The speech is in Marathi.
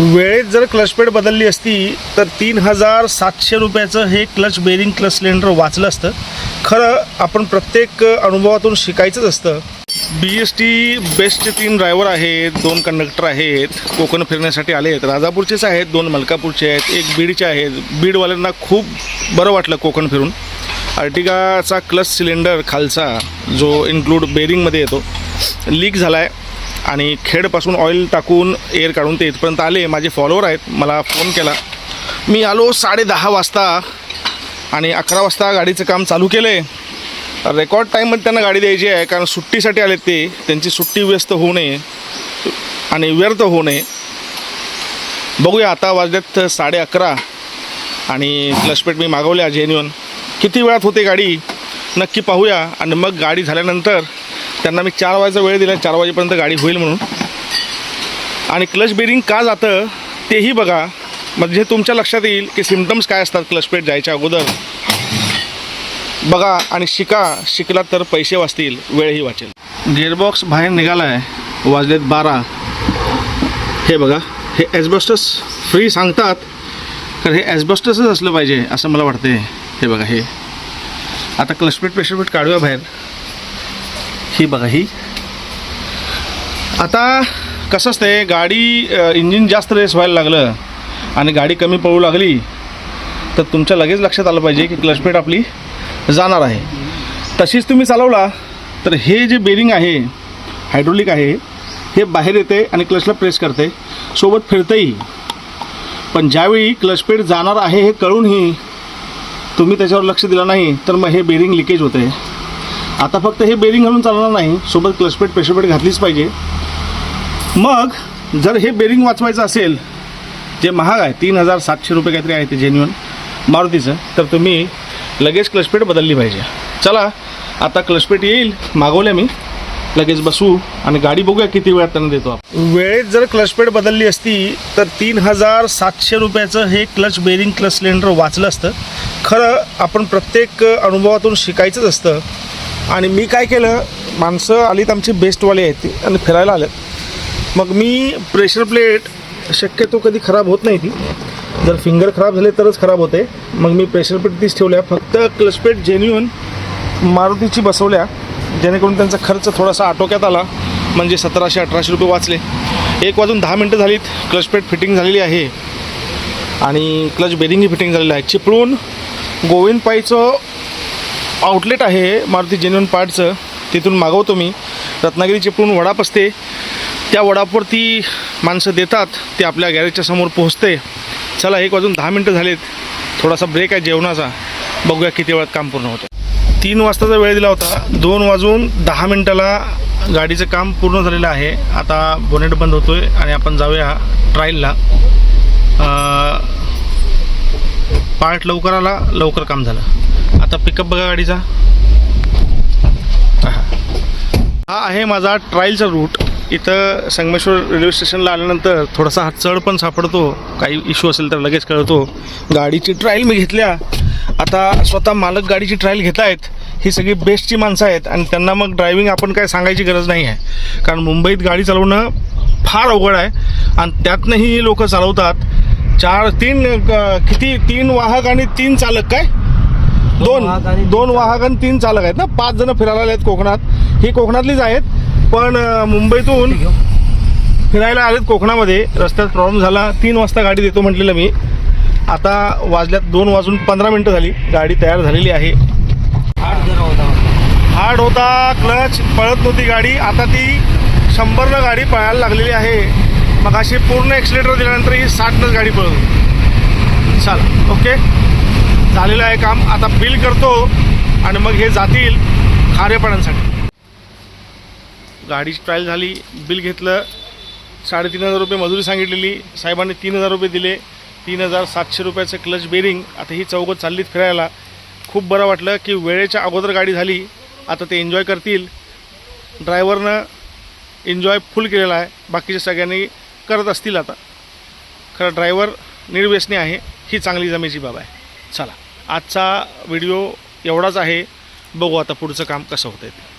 वेळेत जर क्लच पेड बदलली असती तर तीन हजार सातशे रुपयाचं हे क्लच बेरिंग क्लच सिलेंडर वाचलं असतं. खरं आपण प्रत्येक अनुभवातून शिकायचंच असतं. बी एस टी बेस्टचे तीन ड्रायव्हर आहेत दोन कंडक्टर आहेत कोकण फिरण्यासाठी आले आहेत. राजापूरचेच आहेत दोन मलकापूरचे आहेत एक बीडचे आहेत. बीडवाल्यांना खूप बरं वाटलं कोकण फिरून. अर्टिगाचा क्लच सिलेंडर खालचा जो इन्क्लूड बेरिंगमध्ये येतो लीक झाला आहे आणि खेडपासून ऑइल टाकून एअर काढून ते इथपर्यंत आले. माझे फॉलोअर आहेत. मला फोन केला. मी आलो साडे दहा वाजता आणि अकरा वाजता गाडीचं काम चालू केलं आहे रेकॉर्ड टाईममध्ये त्यांना गाडी द्यायची आहे कारण सुट्टीसाठी आलेत ते. त्यांची सुट्टी व्यस्त होऊ नये आणि व्यर्थ होऊ नये. बघूया आता वाजल्यात साडे अकरा. आणि क्लचपेट मी मागवल्या जेन्युअन किती वेळात होते गाडी? नक्की पाहूया. आणि मग गाडी झाल्यानंतर त्यांना मी चार वाजेचा वेळ दिला चार वाजेपर्यंत गाडी होईल म्हणून. आणि क्लच बेरिंग का जातं तेही बघा. म्हणजे तुमच्या लक्षात येईल की सिमटम्स काय असतात क्लचपेट जायच्या अगोदर. बघा आणि शिका. शिकलात तर पैसे वाचतील वेळही वाचेल. गिअरबॉक्स बाहेर निघाला आहे वाजलेत बारा. हे बघा हे ॲस्बस्टस फ्री सांगतात. तर हे ॲस्बस्टसच असलं पाहिजे असं मला वाटते हे बघा हे. आता क्लचपेट प्रेशरपेट काढूया बाहेर. ही बघा ही. आता कसं असते गाडी इंजिन जास्त रेस व्हायला लागलं आणि गाडी कमी पळू लागली तर तुमच्या लगेच लक्षात आलं पाहिजे की क्लचपेट आपली जाणार आहे. तशीच तुम्ही चालवला तर हे जे बेरिंग आहे हायड्रोलिक आहे हे बाहेर येते आणि क्लचला प्रेस करते. सोबत फिरतेही. पण ज्यावेळी क्लचपेट जाणार आहे हे कळूनही तुम्ही त्याच्यावर लक्ष दिलं नाही तर मग हे बेरिंग लिकेज होते आता फक्त हे बेरिंग घालून चालणार नाही. सोबत क्लचपेट प्रेशरपेट घातलीच पाहिजे. मग जर हे बेरिंग वाचवायचं असेल जे महाग आहे तीन हजार सातशे रुपये काहीतरी आहे ते जेन्युअन मारुतीचं तर तुम्ही लगेच क्लचपेट बदलली पाहिजे. चला आता क्लचपेट येईल मागवल्या मी. लगेच बसू आणि गाडी बघूया किती वेळात त्यांना देतो आपण. वेळेत जर क्लचपेट बदलली असती तर तीन हजार सातशे रुपयाचं हे क्लच बेरिंग क्लच सिलेंडर वाचलं असतं. खरं आपण प्रत्येक अनुभवातून शिकायचंच असतं. आणि मी काय केलं माणसं आलीत आमची बेस्टवाले आहेत ती आणि फिरायला आल्यात मग मी प्रेशर प्लेट शक्यतो कधी खराब होत नाही ती. जर फिंगर खराब झाले तरच खराब होते. मग मी प्रेशर प्लेट तीच ठेवल्या. फक्त क्लचपेट जेन्युन मारुतीची बसवल्या. जेणेकरून त्यांचा खर्च थोडासा आटोक्यात आला. म्हणजे सतराशे अठराशे रुपये वाचले. एक वाजून दहा मिनटं झालीत. क्लचपेट फिटिंग झालेली आहे. आणि क्लच बेरिंगही फिटिंग झालेलं आहे. चिपळूण गोविंदपाईचं आउटलेट आहे मारुती जेन्युन पार्टचं तिथून मागवतो मी. रत्नागिरी चिपळूण वडाप असते त्या वडापवरती माणसं देतात ते आपल्या गॅरेजच्या समोर पोहोचते. चला एक वाजून दहा मिनटं झालेत. थोडासा ब्रेक आहे जेवणाचा. बघूया किती वेळात काम पूर्ण होतं तीन वाजताचा वेळ दिला होता. दोन वाजून दहा मिनटाला गाडीचं काम पूर्ण झालेलं आहे. आता बोनेट बंद होतो आहे आणि आपण जाऊया ट्रायलला पार्ट लवकर आला लवकर काम झालं. आता पिकअप बघा गाडीचा. हा हा आहे माझा ट्रायलचा रूट इथं संगमेश्वर रेल्वे स्टेशनला आल्यानंतर थोडासा हा चढ पण सापडतो. काही इश्यू असेल तर लगेच कळतो. गाडीची ट्रायल मी घेतल्या. आता स्वतः मालक गाडीची ट्रायल घेत आहेत. ही सगळी बेस्टची माणसं आहेत आणि त्यांना मग ड्रायव्हिंग आपण काय सांगायची गरज नाही आहे. कारण मुंबईत गाडी चालवणं फार अवघड आहे आणि त्यातनंही लोक चालवतात. चार तीन किती? तीन वाहक आणि तीन चालक काय? दोन दोन वाहक आणि तीन चालक. आहेत ना? पाच जण फिरायला आले आहेत कोकणात. ही कोकणातलीच आहेत. पण मुंबईतून फिरायला आलेत कोकणामध्ये. रस्त्यात प्रॉब्लेम झाला. तीन वाजता गाडी देतो म्हटलेलं मी. आता वाजल्यात दोन वाजून पंधरा मिनटं झाली. गाडी तयार झालेली आहे. हार्ड होता क्लच पळत नव्हती गाडी. आता ती शंभरनं गाडी पळायला लागलेली आहे. मग अशी पूर्ण एक्सिलेटर दिल्यानंतर ही साठनंच गाडी पळवली चाल ओके? झालेलं आहे काम. आता बिल करतो आणि मग हे जातील खारेपणांसाठी गाडीची ट्रायल झाली बिल घेतलं. साडेतीन हजार रुपये मजुरी सांगितलेली. साहेबांनी तीन हजार रुपये दिले. तीन हजार सातशे रुपयाचं क्लच बेरिंग आता ही चौकत चाललीत फिरायला. खूप बरं वाटलं की वेळेच्या अगोदर गाडी झाली. आता ते एन्जॉय करतील. ड्रायव्हरनं एन्जॉय फुल केलेला आहे. बाकीच्या सगळ्यांनी करत असतील आता. खरं ड्रायव्हर निर्व्यसनी आहे. ही चांगली जमेची बाब आहे. चला आजचा व्हिडिओ एवढाच आहे. बघू आता पुढचं काम कसं होतं ते.